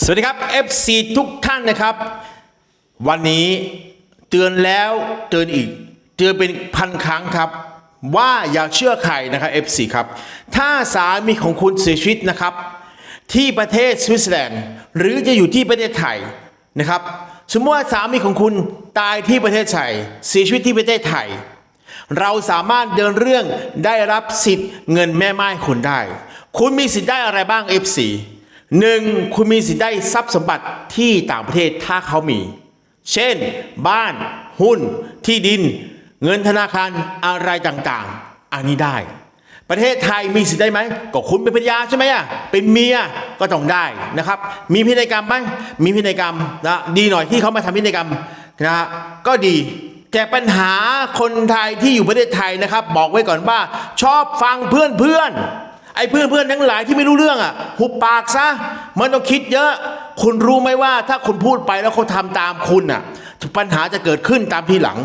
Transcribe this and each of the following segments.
สวัสดีครับ FC ทุกท่านนะครับ วันนี้เตือนแล้วเตือนอีก เตือนเป็นพันครั้งครับ ว่าอย่าเชื่อใครนะครับ FC ครับ ถ้าสามีของคุณเสียชีวิตนะครับ ที่ประเทศสวิตเซอร์แลนด์หรือจะอยู่ที่ประเทศไทยนะครับ สมมติว่าสามีของคุณตายที่ประเทศไทยเสียชีวิตที่ประเทศไทย เราสามารถเดินเรื่องได้รับสิทธิ์เงินแม่ไม้คุณได้ คุณมีสิทธิ์ได้อะไรบ้าง F4 หนึ่งคุณมีสิทธิ์ได้ทรัพย์สมบัติที่ต่างประเทศถ้าเขามี เช่น บ้าน หุ้น ที่ดิน เงินธนาคารอะไรต่างๆ อันนี้ได้ ประเทศไทยมีสิทธิ์ได้ไหมก็คุณเป็นภรรยาใช่ไหมอะเป็นเมียก็ต้องได้นะครับ มีพินัยกรรมไหมมีพินัยกรรมนะดีหน่อยที่เขามาทำพินัยกรรมนะก็ดีแต่ปัญหาคนไทยที่อยู่ประเทศไทยนะครับ บอกไว้ก่อนว่า ชอบฟังเพื่อนเพื่อน ไอ้เพื่อนเพื่อนทั้งหลายที่ไม่รู้เรื่องอะหุบปากซะมันต้องคิดเยอะ คุณรู้ไหมว่าถ้าคุณพูดไปแล้วเขาทำตามคุณอะ ปัญหาจะเกิดขึ้นตามทีหลัง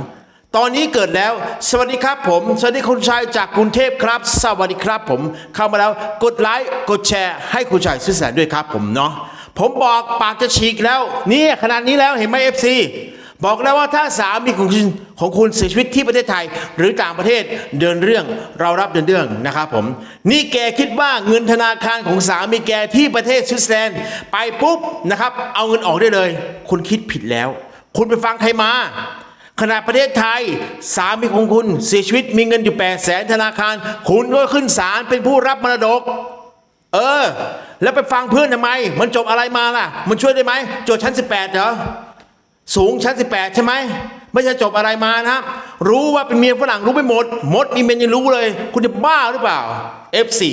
ตอนนี้เกิดแล้ว สวัสดีครับผม สวัสดีคุณชายจากกรุงเทพครับ สวัสดีครับผม เข้ามาแล้วกดไลค์กดแชร์ ให้คุณชายซื้อแสนด้วยครับผมเนาะผมบอกปากจะฉีกแล้ว นี่ขนาดนี้แล้วเห็นไหมเอฟซี บอกแล้วว่าถ้าสามีของคุณของคุณเสียชีวิตที่ประเทศไทย หรือต่างประเทศเดินเรื่องเรารับเดินเรื่องนะครับผม นี่แกคิดว่าเงินธนาคารของสามีแกที่ประเทศสวิตเซอร์แลนด์ไปปุ๊บนะครับ เอาเงินออกได้เลย คุณคิดผิดแล้ว คุณไปฟังใครมาขณะประเทศไทยสามีของคุณเสียชีวิตมีเงินอยู่8 0 0แสนธนาคาร คุณก็ขึ้นศาลเป็นผู้รับมรดก เออ แล้วไปฟังเพื่อนทำไม มันจบอะไรมาล่ะ มันช่วยได้ไหมโจทย์ชั้น 18 เหรอ สูงชั้น 18 ใช่ไหมไม่ใช่จบอะไรมานะครับ รู้ว่าเป็นเมียฝรั่งรู้ไปหมด หมดนี่มันยังรู้เลย คุณจะบ้าหรือเปล่า F4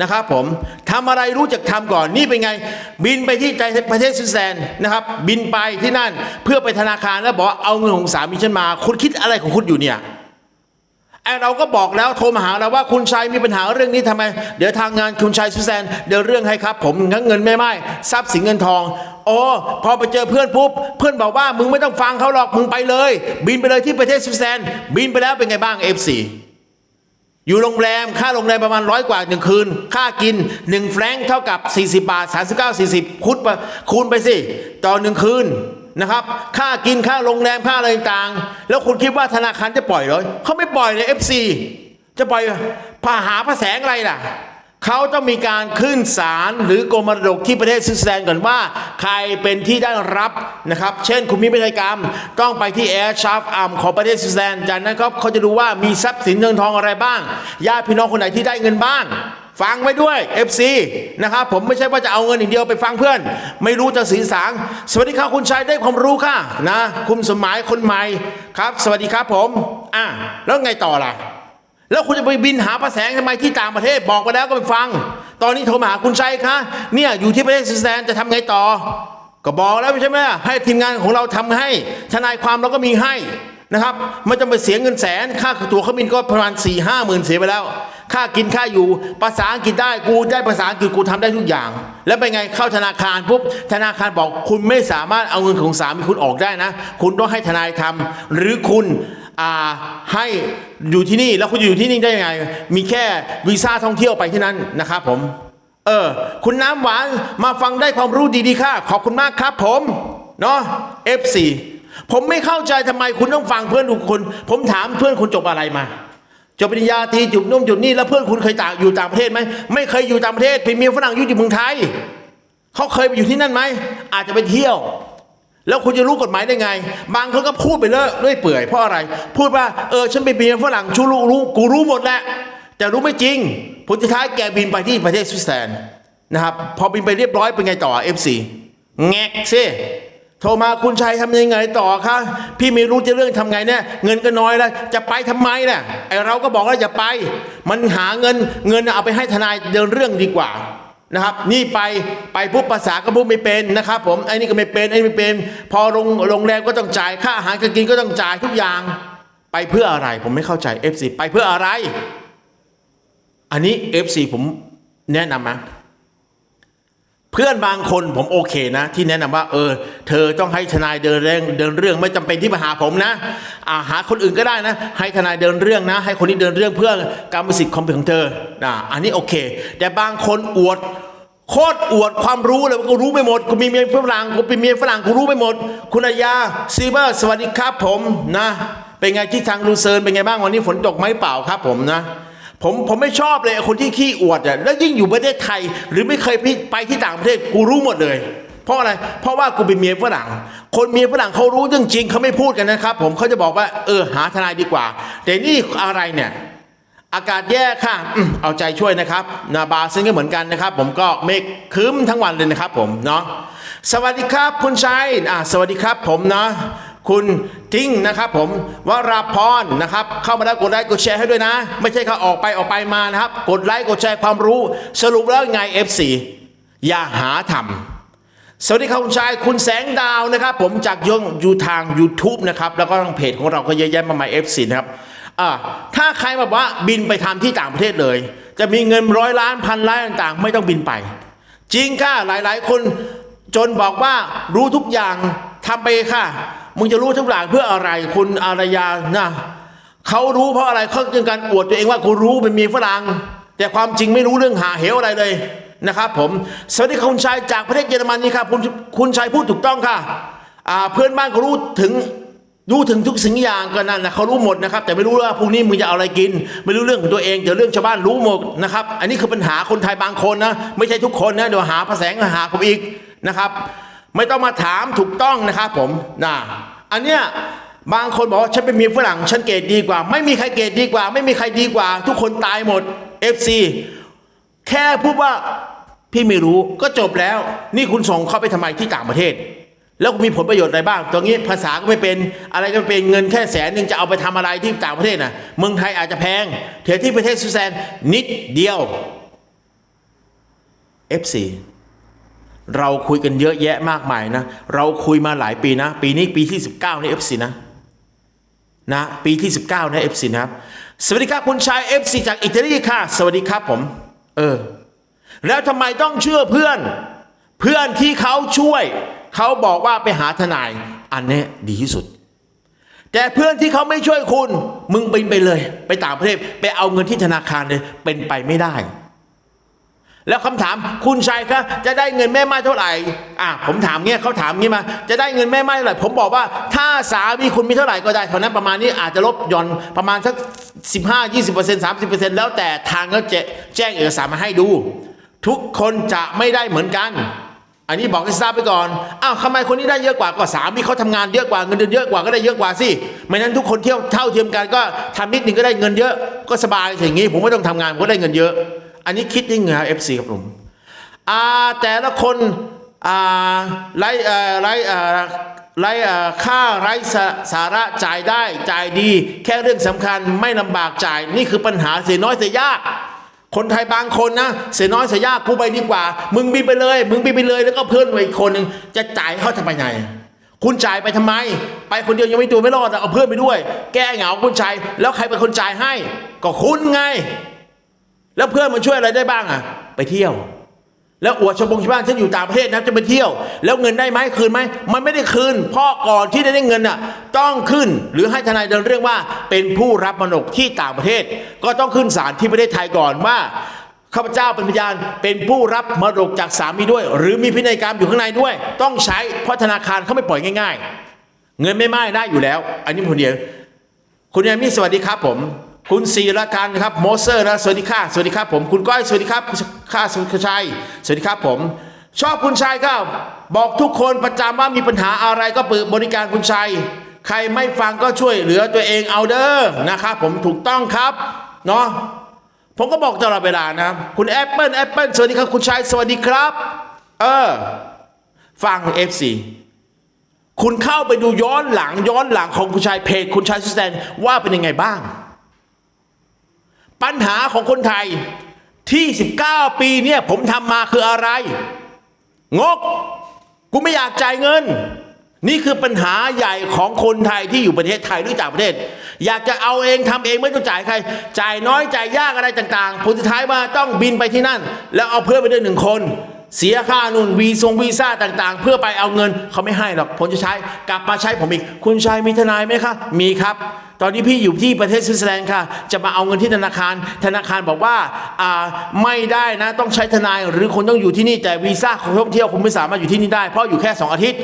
นะครับผมทำอะไรรู้จักทำก่อนนี่เป็นไง บินไปที่ประเทศสวิตเซอร์แลนด์นะครับ บินไปที่นั่นเพื่อไปธนาคารแล้วบอกเอาเงินของสามีฉันมา คุณคิดอะไรของคุณอยู่เนี่ย ไอเราก็บอกแล้วโทรมาหาเราว่าคุณชัยมีปัญหาเรื่องนี้ทำไม เดี๋ยวทางงานคุณชัยสุแซนเดี๋ยวเรื่องให้ครับ ผมทั้งเงินไม่ไม่ทรัพย์สินเงินทอง โอ้พอไปเจอเพื่อนปุ๊บเพื่อนบอกว่ามึงไม่ต้องฟังเขาหรอกมึงไปเลย บินไปเลยที่ประเทศสวิตเซอร์แลนบินไปแล้วเป็นไงบ้าง F4 อยู่โรงแรมค่าโรงแรมประมาณร้อยกว่าหนึ่งคืน ค่ากินหนึ่งแฟรงค์เท่ากับ 40 บาท 39 40คูณไปคูณไปสิต่อหนึ่งคืน นะครับ ค่ากินค่าโรงแรมค่าอะไรต่างๆ แล้วคุณคิดว่าธนาคารจะปล่อยเหรอเขาไม่ปล่อยเลย FC จะปล่อยพาหาพระแสงอะไรล่ะเขาต้องมีการขึ้นศาลหรือกรมมรดกที่ประเทศสวิตเซอร์แลนด์ก่อนว่า ใครเป็นที่ได้รับนะครับ เช่นคุณมีพินัยกรรม ต้องไปที่แอร์ชาร์ฟอัมของประเทศสวิตเซอร์แลนด์จากนั้นครับเขาจะดูว่ามีทรัพย์สินเงินทองอะไรบ้างญาติพี่น้องคนไหนที่ได้เงินบ้าง ฟังไว้ด้วย FC นะครับผมไม่ใช่ว่าจะเอาเงินอย่างเดียวไปฟังเพื่อน ไม่รู้จะสื่อสารสวัสดีครับคุณชายได้ความรู้ค่ะนะคุณสมหมายคนใหม่ครับ สวัสดีครับผมอะแล้วไงต่อล่ะ แล้วคุณจะไปบินหาประแสงทำไมที่ต่างประเทศบอกไปแล้วก็ไปฟัง ตอนนี้โทรมาหาคุณชัยคะเนี่ยอยู่ที่ประเทศสวิตเซอร์แลนด์จะทำไงต่อ ก็บอกแล้วใช่ไหมให้ทีมงานของเราทำให้ ทนายความเราก็มีให้นะครับไม่ต้องไปเสียเงินแสนค่าตั๋วเครื่องบินก็ประมาณ4ี่ห้าหมื่นเสียไปแล้ว ค่ากินค่าอยู่ ภาษาอังกฤษได้กูได้ภาษาอังกฤษกูทำได้ทุกอย่าง แล้วเป็นไงเข้าธนาคารปุ๊บธนาคารบอกคุณไม่สามารถเอาเงินของสามีคุณออกได้นะ คุณต้องให้ทนายทำหรือคุณอ่าให้อยู่ที่นี่แล้วคุณอยู่ที่นี่ได้ยังไง มีแค่วีซ่าท่องเที่ยวไปที่นั้นนะครับผม เออ คุณน้ำหวานมาฟังได้ความรู้ดีๆค่ะ ขอบคุณมากครับผมเนาะ F4 ผมไม่เข้าใจทำไมคุณต้องฟังเพื่อนทุกคน ผมถามเพื่อนคุณจบอะไรมา จบปริญญาตรีจุดนุ่มจุดนี่แล้วเพื่อนคุณเคยต่างอยู่ต่างประเทศไหมไม่เคยอยู่ต่างประเทศเป็นเมียฝรั่งอยู่ที่เมืองไทยเขาเคยไปอยู่ที่นั่นไหมอาจจะไปเที่ยว แล้วคุณจะรู้กฎหมายได้ไง บางคนก็พูดไปเลอะด้วยเปื่อยเพราะอะไร พูดว่าเออฉันเป็นเมียฝรั่งชูรู้รู้กูรู้หมดแหละแต่รู้ไม่จริงผลสุดท้ายแกบินไปที่ประเทศสวิตเซอร์แลนด์นะครับพอบินไปเรียบร้อยเป็นไงต่อ FC แงกซิ โทรมาคุณชัยทำยังไงต่อคะพี่ไม่รู้จะเรื่องทำไงเนี่ยเงินก็น้อยแล้วจะไปทำไมเนี่ยไอเราก็บอกว่าอย่าไป มันหาเงินเงินเอาไปให้ทนายเดินเรื่องดีกว่านะครับ นี่ไปไปปุ๊บภาษาก็พูดไม่เป็นนะครับ ผมไอ้นี่ก็ไม่เป็นไอ้นี่ไม่เป็น พอโรงโรงแรมก็ต้องจ่ายค่าอาหารการกินก็ต้องจ่ายทุกอย่าง ไปเพื่ออะไร ผมไม่เข้าใจ FC ไปเพื่ออะไร อันนี้ FC ผมแนะนำนะ พื่อนบางคนผมโอเคนะ ที่แนะนำว่า เออ เธอต้องให้ทนายเดินเรื่องเดินเรื่องไม่จำเป็นที่มาหาผมนะอาหาคนอื่นก็ได้นะ ให้ทนายเดินเรื่องนะ ให้คนนี้เดินเรื่องเพื่อกรรมสิทธิ์ของของเธอนะอันนี้โอเค แต่บางคนอวดโคตรอวดความรู้เลยว่ากูรู้ไม่หมดกูมีเมียฝรั่งกูเป็นเมียฝรั่งกูรู้ไม่หมด คุณอายาซีเบอร์สวัสดีครับผมนะ เป็นไงที่ทางลูเซิร์นเป็นไงบ้างวันนี้ฝนตกไหมเปล่าครับผมนะ ผมผมไม่ชอบเลยคนที่ขี้อวดอะแล้วยิ่งอยู่ประเทศไทย หรือไม่เคยไปที่ต่างประเทศกูรู้หมดเลย เพราะอะไร เพราะว่ากูเป็นเมียฝรั่ง คนเมียฝรั่งเขารู้เรื่องจริงเขาไม่พูดกันนะครับ ผมเขาจะบอกว่าเออหาทนายดีกว่า แต่นี่อะไรเนี่ยอากาศแย่ค่ะอเอาใจช่วยนะครับ นาบาซึ่งก็เหมือนกันนะครับ ผมก็เมฆครึ้มทั้งวันเลยนะครับ ผมเนาะสวัสดีครับคุณชัยอ่าสวัสดีครับผมเนาะ คุณทิ้งนะครับผมวราพรนะครับ เข้ามาแล้วกดไลค์กดแชร์ให้ด้วยนะ ไม่ใช่เขาออกไปออกไปมานะครับ กดไลค์กดแชร์ความรู้ สรุปแล้วไง F4 อย่าหาทำสวัสดีครับคุณชายคุณแสงดาวนะครับ ผมจากยงอยู่ทาง YouTube นะครับ แล้วก็ทางเพจของเราก็เยอะแยะมากมาย F4 นะครับอ่าถ้าใครแบบว่าบินไปทำที่ต่างประเทศเลย จะมีเงินร้อยล้านพันล้านต่างๆ ไม่ต้องบินไป จริงค่ะหลายๆ คนจนบอกว่ารู้ทุกอย่างทำไปค่ะ มึงจะรู้ทุกอย่างเพื่ออะไร คุณอารยานะเขารู้เพราะอะไรเขาจึงการอวดตัวเองว่ากูรู้เป็นมีฝรั่งแต่ความจริงไม่รู้เรื่องหาเหวอะไรเลยนะครับผมสวัสดีคุณชายจากประเทศเยอรมนีครับคุณคุณชายพูดถูกต้องค่ะเพื่อนบ้านก็รู้ถึงรู้ถึงทุกสิ่งอย่างก็นั่นนะเขารู้หมดนะครับ แต่ไม่รู้ว่าพรุ่งนี้มึงจะเอาอะไรกิน ไม่รู้เรื่องของตัวเองแต่เรื่องชาวบ้านรู้หมดนะครับ อันนี้คือปัญหาคนไทยบางคนนะ ไม่ใช่ทุกคนนะเดี๋ยวหาภาษาหาผมอีกนะครับ ไม่ต้องมาถามถูกต้องนะครับผมนะอันเนี้ยบางคนบอกว่าฉันเป็นเมียฝรั่งฉันเกรดดีกว่า ไม่มีใครเกรดดีกว่า ไม่มีใครดีกว่า ทุกคนตายหมด FC แค่พูดว่าพี่ไม่รู้ก็จบแล้ว นี่คุณส่งเขาไปทำไมที่ต่างประเทศ แล้วมีผลประโยชน์อะไรบ้าง ตรงนี้ภาษาก็ไม่เป็นอะไรก็ไม่เป็นเงินแค่แสนหนึ่งจะเอาไปทำอะไรที่ต่างประเทศน่ะเมืองไทยอาจจะแพงเทียบที่ประเทศสวิตเซอร์แลนด์นิดเดียว F4 เราคุยกันเยอะแยะมากมายนะ เราคุยมาหลายปีนะ ปีนี้ปีที่ 19ใน F4 นะนะ ปีที่ 19ใน F4 นะครับ สวัสดีครับคุณชาย F4 จากอิตาลีค่ะ สวัสดีครับผม เออ แล้วทำไมต้องเชื่อเพื่อน เพื่อนที่เขาช่วย เขาบอกว่าไปหาทนาย อันนี้ดีที่สุด แต่เพื่อนที่เขาไม่ช่วยคุณ มึงบินไปเลย ไปต่างประเทศ ไปเอาเงินที่ธนาคารเลย เป็นไปไม่ได้ แล้วคำถามคุณชัยคะจะได้เงินแม่ไม้เท่าไหร่อะผมถามเงี้ยเขาถามงี้มา จะได้เงินแม่ไม้เท่าไหร่ผมบอกว่าถ้าสามีคุณมีเท่าไหร่ก็ได้เท่านั้นประมาณนี้อาจจะลบหย่อนประมาณสัก15 20 30แล้วแต่ทางก็จะแจ้งเอกสารมาให้ดู ทุกคนจะไม่ได้เหมือนกัน อันนี้บอกให้ทราบไปก่อนอ้าวทำไมคนนี้ได้เยอะกว่าก็สามีเขาทำงานเยอะกว่าเงินเดือนเยอะกว่าก็ได้เยอะกว่าสิไม่นั้นทุกคนเที่ยวเท่าเทียมกันก็ทำนิดนึงก็ได้เงินเยอะก็สบายอย่างนี้ ผมไม่ต้องทำงานก็ได้เงินเยอะ อันนี้คิดยังไงครับเอฟซีครับผมอ่าแต่ละคนอ่าไล่เอ่อไล่เอ่อไล่เอ่อค่าไร้สาสาระจ่ายได้จ่ายดี แค่เรื่องสำคัญไม่ลำบากจ่ายนี่คือปัญหาเสียน้อยเสียยาก คนไทยบางคนนะ เสียน้อยเสียยากกูไปดีกว่า มึงบินไปเลย มึงบินไปเลยแล้วก็เพื่อนไว้อีกคนหนึ่งจะจ่ายเขาทำไมไงคุณจ่ายไปทำไม ไปคนเดียวยังไม่ตัวไม่รอดเอาเพื่อนไปด้วย แก้เหงาคุณจ่ายแล้วใครเป็นคนจ่ายให้ ก็คุณไง แล้วเพื่อนมันช่วยอะไรได้บ้างอะ ไปเที่ยว แล้วอวดชาวบงชาวบ้านฉันอยู่ต่างประเทศนะจะไปเที่ยว แล้วเงินได้ไหมคืนไหมมันไม่ได้คืนพราะก่อนที่จะได้เงินน่ะ ต้องขึ้นหรือให้ทนายเดินเรื่องว่า เป็นผู้รับมรดกที่ต่างประเทศ ก็ต้องขึ้นศาลที่ประเทศไทยก่อนว่าข้าพเจ้าเป็นพยานเป็นผู้รับมรดกจากสามีด้วย หรือมีพินัยกรรมอยู่ข้างในด้วย ต้องใช้เพราะธนาคารเขาไม่ปล่อยง่าย ๆ เงินไม่ไม่ได้อยู่แล้ว อันนี้คนเดียวคุณยามีสวัสดีครับผม คุณศิรการนครับโมเซอร์นะสวัสดีค่ะสวัสดีครับผมคุณก้อยสวัสดีครับข้าสุขชัยสวัสดีครับผม ชอบคุณชัยครับบอกทุกคนประจำว่ามีปัญหาอะไรก็เปิดบริการคุณชัย ใครไม่ฟังก็ช่วยเหลือตัวเองเอาเด้อนะครับผมถูกต้องครับเนาะผมก็บอกตลอดเวลานะคุณแอปเปิลแอปเปิลสวัสดีครับคุณชัยสวัสดีครับ เออ ฟัง FC คุณเข้าไปดูย้อนหลังย้อนหลังของคุณชายเพจคุณชายสุสแตนว่าเป็นยังไงบ้าง ปัญหาของคนไทยที่ 19 ปีเนี่ยผมทำมาคืออะไร งก กูไม่อยากจ่ายเงิน นี่คือปัญหาใหญ่ของคนไทยที่อยู่ประเทศไทยหรือต่างประเทศ อยากจะเอาเองทำเองไม่ต้องจ่ายใคร จ่ายน้อยจ่ายยากอะไรต่างๆผลสุดท้ายมาต้องบินไปที่นั่น แล้วเอาเพื่อนไปด้วยหนึ่งคนเสียค่านู่นวีซงวีซ่าต่างๆ เพื่อไปเอาเงินเขาไม่ให้หรอกผลจะใช้กลับมาใช้ผมอีก คุณชายมีทนายไหมครับมีครับ ตอนนี้พี่อยู่ที่ประเทศสวิตเซอร์แลนด์ค่ะ จะมาเอาเงินที่ธนาคาร ธนาคารบอกว่าอ่าไม่ได้นะต้องใช้ทนายหรือคนต้องอยู่ที่นี่แต่วีซ่าของท่องเที่ยวคุณไม่สามารถอยู่ที่นี่ได้ เพราะอยู่แค่ 2 อาทิตย์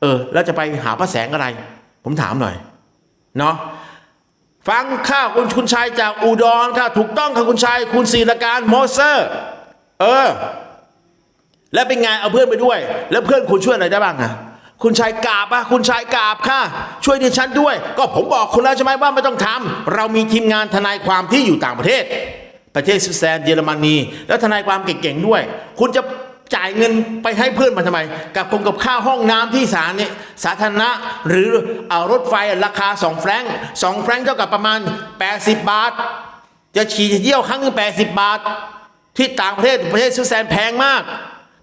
เออ แล้วจะไปหาพระแสงอะไร ผมถามหน่อยเนาะฟังข้าวคุณคุณชายจากอุดรค่ะ ถูกต้องค่ะคุณชายคุณศิรการโมเซอร์เออ แล้วเป็นไงเอาเพื่อนไปด้วย แล้วเพื่อนคุณช่วยอะไรได้บ้างอะ คุณชายกาบอะคุณชายกาบค่ะ ช่วยดิฉันด้วย ก็ผมบอกคุณแล้วใช่ไหมว่าไม่ต้องทำเรามีทีมงานทนายความที่อยู่ต่างประเทศ ประเทศสวิตเซอร์แลนด์เยอรมนีแล้วทนายความเก่งๆด้วย คุณจะจ่ายเงินไปให้เพื่อนมาทำไม กับคงกับค่าห้องน้ำที่สาเนี่ยสาธารณะหรือเอารถไฟราคา 2 แฟรงค์2แฟรงค์เท่ากับประมาณ 80 บาท จะขี่เที่ยวครั้งหนึง80 บาท ที่ต่างประเทศประเทศสวิตเซอร์แลนด์แพงมาก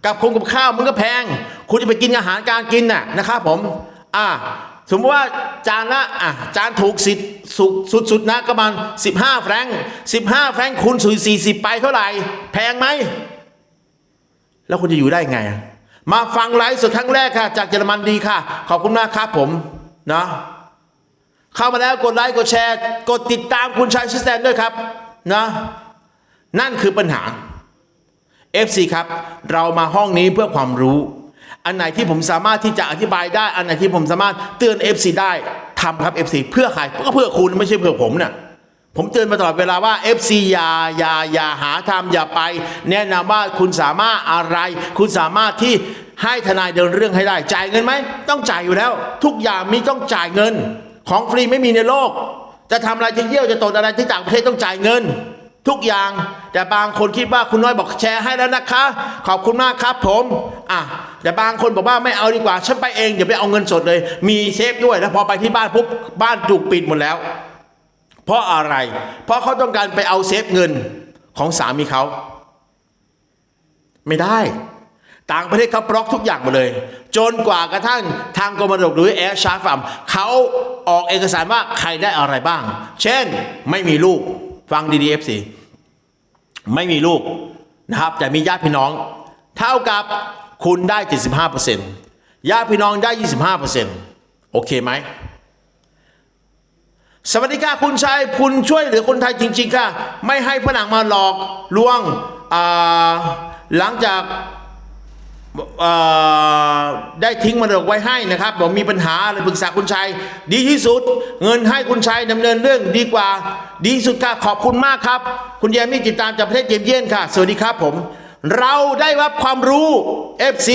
กับคงกับข้าวมันก็แพง คุณจะไปกินอาหารการกินน่ะนะครับผมอ่าสมมติว่าจานละอะจานถูกสิสุดสุดสุดนะก็ประมาณ15 แฟรง15 แฟรงคูณสู่40ไปเท่าไหร่ แพงไหม แล้วคุณจะอยู่ได้ไง มาฟังไลฟ์สดครั้งแรกค่ะ จากเยอรมันดีค่ะ ขอบคุณมากครับผมเนาะเข้ามาแล้วกดไลค์กดแชร์ กดติดตามคุณชายชิสแตนด้วยครับนะนั่นคือปัญหา FC ครับ เรามาห้องนี้เพื่อความรู้ อันไหนที่ผมสามารถที่จะอธิบายได้ อันไหนที่ผมสามารถเตือน FC ได้ทำครับ FC เพื่อใครก็เพื่อคุณไม่ใช่เพื่อผมเนี่ยผมเตือนมาตลอดเวลาว่า FC อย่าอย่าอย่าหาทำอย่าไป แนะนำว่าคุณสามารถอะไร คุณสามารถที่ให้ทนายเดินเรื่องให้ได้ จ่ายเงินไหม ต้องจ่ายอยู่แล้ว ทุกอย่างมีต้องจ่ายเงิน ของฟรีไม่มีในโลก จะทำอะไรจะเยี่ยวจะตดอะไรที่ต่างประเทศต้องจ่ายเงิน ทุกอย่างแต่บางคนคิดว่าคุณน้อยบอกแชร์ให้แล้วนะคะ ขอบคุณมากครับผม อะแต่บางคนบอกว่าไม่เอาดีกว่าฉันไปเองเดี๋ยวไปเอาเงินสดเลย มีเซฟด้วยแล้วพอไปที่บ้านปุ๊บบ้านถูกปิดหมดแล้ว เพราะอะไร เพราะเขาต้องการไปเอาเซฟเงินของสามีเขาไม่ได้ ต่างประเทศเขาบล็อกทุกอย่างหมดเลย จนกว่ากระทั่งทางกรมธรรหรือแอร์ชาร์ฟัมเขาออกเอกสารว่าใครได้อะไรบ้าง เช่นไม่มีลูกฟังดีๆ FC ไม่มีลูกนะครับแต่มีญาติพี่น้อง เท่ากับ คุณได้ 75%ญาติพี่น้องได้ 25%โอเคไหมสวัสดีค่ะคุณชายคุณช่วยเหลือคนไทยจริง ๆ ค่ะ ไม่ให้ฝรั่งมาหลอกลวงอ่าหลังจากอ่อได้ทิ้งมรดกไว้ให้นะครับบอกมีปัญหาอะไรปรึกษาคุณชายดีที่สุด เงินให้คุณชายดำเนินเรื่องดีกว่า ดีที่สุดค่ะขอบคุณมากครับ คุณแยมมี่ติดตามจากประเทศเยมเยียนค่ะ สวัสดีครับผม เราได้รับความรู้ FC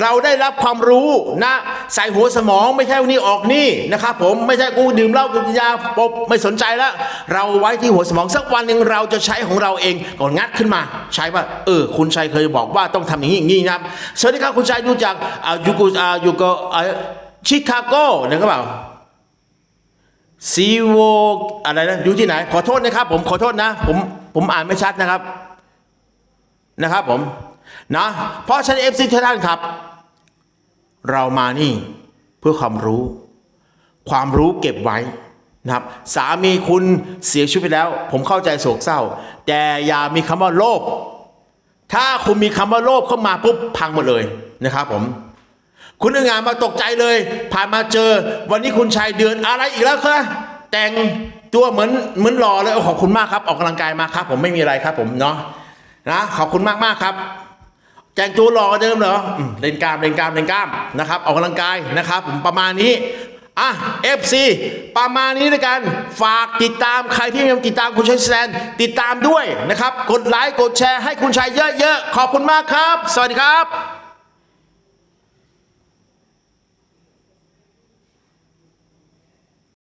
เราได้รับความรู้นะ ใส่หัวสมองไม่ใช่วันนี้ออกนี่นะครับผมไม่ใช่กูดื่มเหล้ากินยาปบไม่สนใจแล้ว เราไว้ที่หัวสมองสักวันหนึ่งเราจะใช้ของเราเองก่อนงัดขึ้นมา ใช้ว่าเออ คุณชัยเคยบอกว่าต้องทำอย่างนี้อย่างนี้นะครับสวัสดีครับคุณชัยดูจากอ่ายูกูอ่ายูโกอ่าชิคาโกนะครับเปล่าซีโวอะไรนะอยู่ที่ไหน ขอโทษนะครับ ผมขอโทษนะ ผมผมอ่านไม่ชัดนะครับ นะครับผมนะเพราะฉะนันเอฟซีท่านครับ เรามานี่เพื่อความรู้ ความรู้เก็บไว้นะครับสามีคุณเสียชีวิตไปแล้ว ผมเข้าใจโศกเศร้า แต่อย่ามีคำว่าโลภถ้าคุณมีคำว่าโลภเข้ามาปุ๊บพังหมดเลยนะครับผม คุณงานมาตกใจเลย ผ่านมาเจอ วันนี้คุณชายเดือนอะไรอีกแล้วคะแต่งตัวเหมือนเหมือนหล่อเลยขอบคุณมากครับ ออกกำลังกายมาครับ ผมไม่มีอะไรครับผมเนาะ นะขอบคุณมากมากครับ แจงตัวหล่อกว่าเดิมเหรออืมเล่นกล้ามเล่นกล้ามเล่นกล้ามนะครับออกกำลังกายนะครับผมประมาณนี้อะ FC ประมาณนี้ด้วยกัน ฝากติดตามใครที่ยังติดตามคุณชัยแซนติดตามด้วยนะครับ กดไลค์กดแชร์ให้คุณชัยเยอะๆ ขอบคุณมากครับ สวัสดีครับ